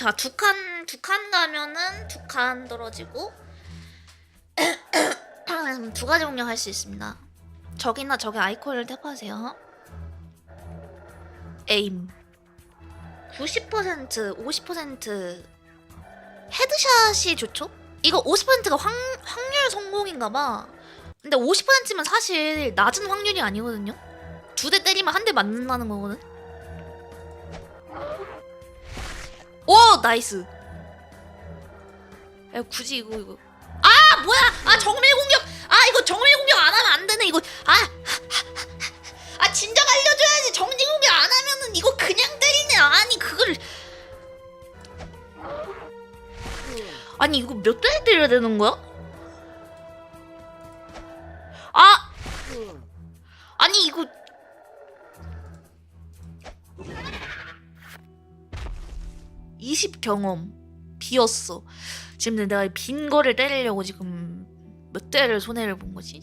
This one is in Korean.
자, 두 칸, 두 칸 가면은 두 칸 떨어지고 두 가지 공략할 수 있습니다. 저기나 저기 아이콘을 탭하세요. 에임 90% 50% 헤드샷이 좋죠? 이거 50%가 확, 확률 성공인가 봐. 근데 50%면 사실 낮은 확률이 아니거든요. 두 대 때리면 한 대 맞는다는 거거든. 나이스. 야 굳이 이거 이거. 아 뭐야? 아 정밀 공격. 아 이거 정밀 공격 안 하면 안 되네 이거. 아. 아 진작 알려줘야지. 정밀 공격 안 하면은 이거 그냥 때리네. 아니 그걸. 아니 이거 몇 대를 때려야 되는 거야? 아. (20) 경험 비었어. 지금 내가 빈 거를 때리려고 지금 몇 대를 손해를 본 거지